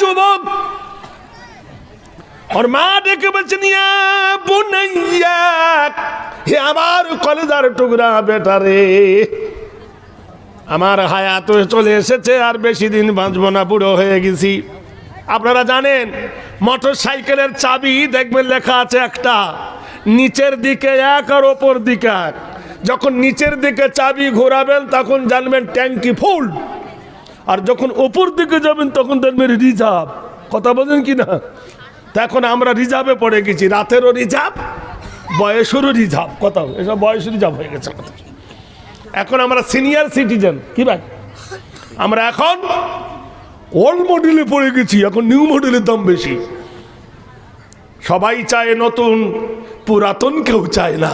যুবক ওর মা ডেকে বলছেন হে আমার কলেজার টুকরা বেটা রে। আমার হায়াত চলে এসেছে, আর বেশি দিন বাঁচবো না, বুড়ো হয়ে গেছি। আপনারা জানেন মোটর সাইকেলের চাবি দেখবেন লেখা আছে একটা, নিচের দিকে এক আর ওপর দিকে এক। যখন নিচের দিকে চাবি ঘোরাবেন, তখন জানবেন ট্যাঙ্কি ফুল। আর যখন ওপর দিকে যাবেন, তখন দেখবেন রিজার্ভ। কথা বলেন কি না? তা এখন আমরা রিজার্ভে পড়ে গেছি। রাতেরও রিজার্ভ, বয়সেরও রিজার্ভ। কথা এসব বয়স রিজার্ভ হয়ে গেছে আমাদের। এখন আমরা সিনিয়র সিটিজেন কি ভাই? আমরা এখন ওল্ড মডেলে পড়ে গেছি, এখন নিউ মডেলের দাম বেশি। সবাই চায় নতুন, পুরাতন কেউ চায় না।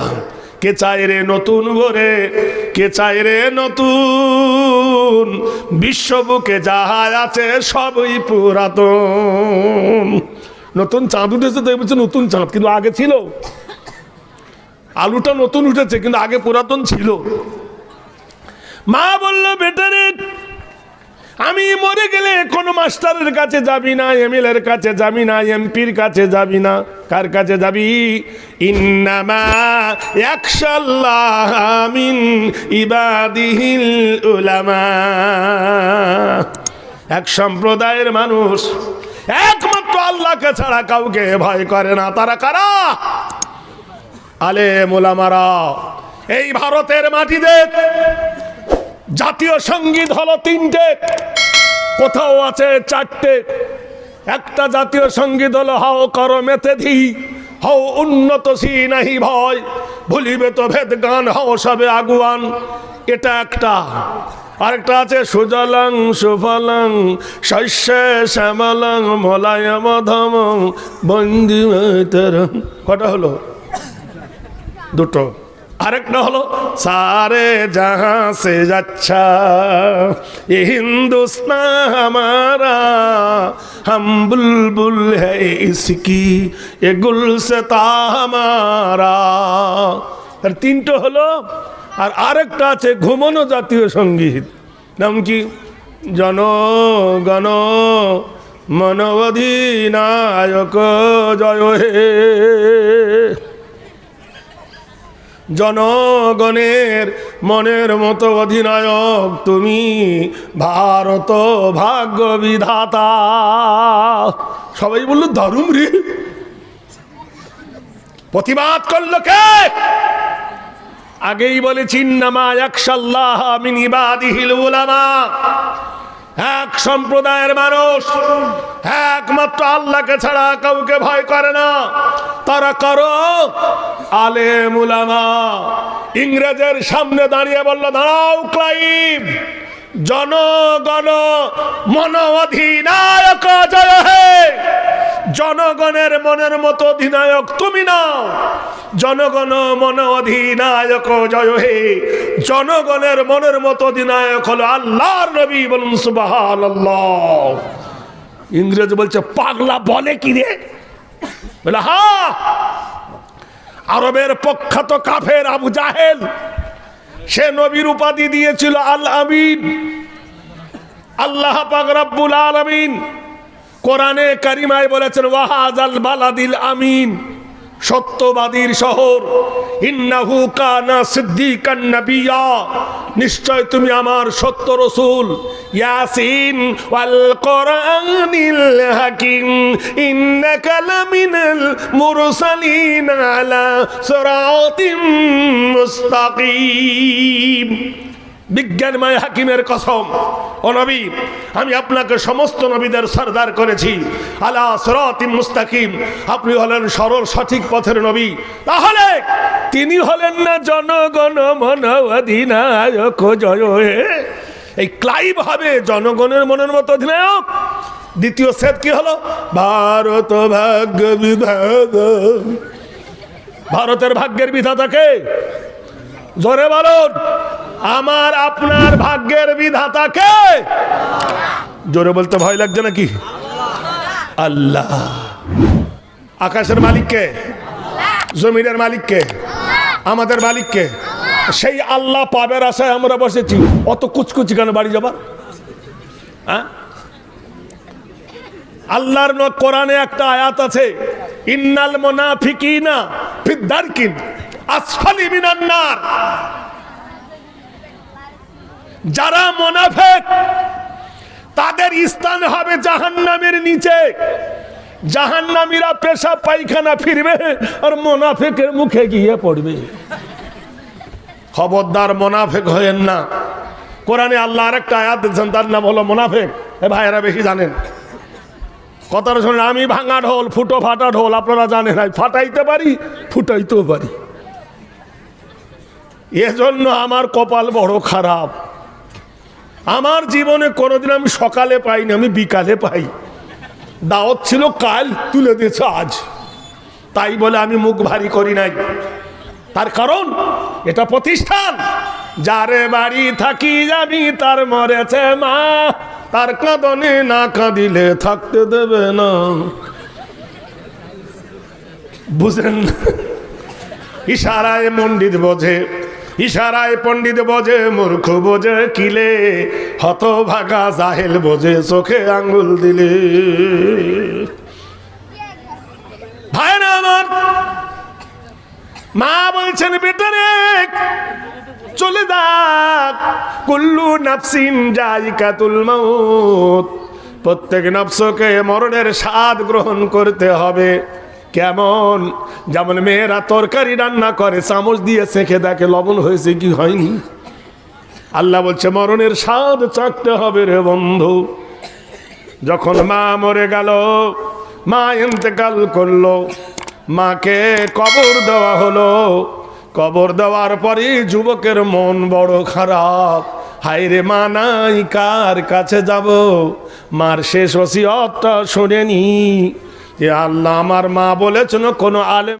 কে চায় রে নতুন ভরে কে চায় রে নতুন বিশ্ববুকে যাহা আছে সবই পুরাতন। নতুন চাঁদ উঠেছে তো বলছে নতুন চাঁদ, কিন্তু আগে ছিল। আলুটা নতুন উঠেছে, কিন্তু আগে পুরাতন ছিল। মা বলল বেটারে আমি মরে গেলে কোনো মাস্টারের কাছে যাবি না এমএলএর কাছে যাবি না, এমপির কাছে যাবি না। কার কাছে যাবি? ইন্নামা একশাল্লাহ ইবাদিহিল উলামা। এক সম্প্রদায়ের মানুষ একমাত্র আল্লাহকে ছাড়া কাউকে ভয় করে না। তারা কারা? আলে মোলামারা এই ভারতের মাটিতে জাতীয় সংগীত হলো তিনটে, কোথাও আছে চারটে। একটা জাতীয় সংগীত হলো হাও কর মেতে ধি, হও উন্নত সি নাহি ভয়, ভুলিবে তো ভেদ গান, হও সবে আগুয়ান। এটা একটা। আরেকটা আছে সুজলং, সুফলং, শস্য শ্যামলং মলায়ম ধম বন্দি কটা হলো? দুটো। আরেকটা হলো, সারে যাহা সে যাচ্ছা, এ হিন্দুস্তান আমারা, হাম বুলবুল হিসকি এ গুলসতা হামারা আর তিনটে হলো, আর আরেকটা আছে ঘুমনো জাতীয় সংগীত, নাম কি? জন গণ মনবধিনায়ক জয় হে। জনগণের মনের মতো অধিনায়ক তুমি ভারত ভাগ্য বিধাতা। সবাই বলল, দারুণ রে। প্রতিবাদ করল কে? আগেই বলেছি নামা একশাল্লাহ মিন ইবাদিহিল উলামা। এক সম্প্রদায়ের মানুষ, একমাত্র আল্লাহকে ছাড়া কাউকে ভয় করে না। তারা করো আলে ইংরেজের সামনে দাঁড়িয়ে বলল, দাঁড়াও ক্লাইভ, জনগণ মন অধিনায়ক জয় হে। জনগণের মনের মতো অধিনায়ক তুমি নাও। জনগণ মন অধিনায়ক জয় হে। জনগণের মনের মতো অধিনায়ক হলো আল্লাহর নবী বলুন সুবাহান ইংরেজ বলছে, পাগলা বলে কি রে? বলে, হা আরবের প্রখ্যাত কাফের আবু জাহেল। সে নবীর উপাধি দিয়েছিল আল আমিন। আল্লাহ পাকরাবুল আল আমিন কোরআনে কারিমায় বলেছেন ওয়াহাজ আল বালাদিল আমিন। সত্যবাদীর শহর। ইন্নাহু কানা সিদ্দিকান নাবিয়া। নিশ্চয় তুমি আমার সত্য রসুল। ইয়াসিন ওয়াল কোরআনিল হাকিম। ইন্নাকা লামিনাল মুরসালিন আলা সিরাতিম মুস্তাকিম। বিজ্ঞানময় হাকিমের কসম, ও নবী, আমি আপনাকে সমস্ত নবীদের সর্দার করেছি। আলা সরাতিম মুস্তাকিম, আপনি হলেন সরল সঠিক পথের নবী। তাহলে তিনি হলেন না জনগণ মন অধিনায়ক জয়। এই ক্লাইভ হবে জনগণের মনের মতো অধিনায়ক। দ্বিতীয় সেট কি হলো? ভারত ভাগ্য বিভাগ ভারতের ভাগ্যের বিধাতাকে জোরে বলুন। আমার আপনার ভাগ্যের বিধাতাকে জোরে বলতে ভয় লাগছে নাকি? আল্লাহ। আকাশের মালিককে জমিনের মালিককে আমাদের মালিককে সেই আল্লাহ পাবের আশায় আমরা বসেছি। অত কুচকুচি কেন বাড়ি যাবার? হ্যাঁ? আল্লাহর কোরআনে একটা আয়াত আছে, ইন্নাল মুনাফিকিনা ফিদ্দারকিন আসফালি মিনান নার। যারা মোনাফেক, তাদের স্থান হবে জাহান্নামের নিচে। জাহান্নামীরা পেশা পায়খানা ফিরবে আর মোনাফেকের মুখে গিয়ে পড়বে। খবরদার মোনাফেক হয়েন না। কোরআনে আল্লাহ আরেকটা আয়াত দিচ্ছেন তার নাম হলো মোনাফেক। এ ভাইয়েরা বেশি জানেন। কথাটা শুনেন, আমি ভাঙা ঢোল, ফুটো ফাটা ঢোল, আপনারা জানেন, আমি ফাটাইতে পারি, ফুটাইতেও পারি। এজন্য আমার কপাল বড় খারাপ। আমার জীবনে কোনোদিন আমি সকালে পাইনি, আমি বিকালে পাই। দাওয়াত ছিল, কাল তুলে দিয়েছে আজ। তাই বলে আমি মুখ ভারী করি নাই। তার কারণ, এটা প্রতিষ্ঠান। যারে বাড়ি থাকি যাবি, তার মরেছে মা। তার কাঁদনে না কাঁদিলে থাকতে দেবে না। বুঝলেন? ইশারায় মন্ডিত বোঝে। ইশারায় পণ্ডিত বোঝে, মূর্খ বোঝে, কিলে? হত ভাগা জাহেল বোঝে, চোখে আঙ্গুল দিলে। মা বলছেন বেটারে চলে যাক কুল্লু নাফসিন জাইকাতুল মাউত। প্রত্যেক নফসকে মরণের স্বাদ গ্রহণ করতে হবে। কেমন? যেমন মেয়েরা তরকারি রান্না করে, চামচ দিয়ে সেঁকে দেখে লবণ হয়েছে কি হয়নি? আল্লাহ বলছে, মরণের স্বাদ চাকতে হবে রে বন্ধু। যখন মা মরে গেল, মা ইন্তেকাল করল। মাকে কবর দেওয়া হলো। কবর দেওয়ার পরে যুবকের মন বড় খারাপ। হাইরে মা নাই, কার কাছে যাব? মার শেষ ওসিয়তটা শোনেনি। আল্লাহ আমার মা বলেছেন কোনো আলেম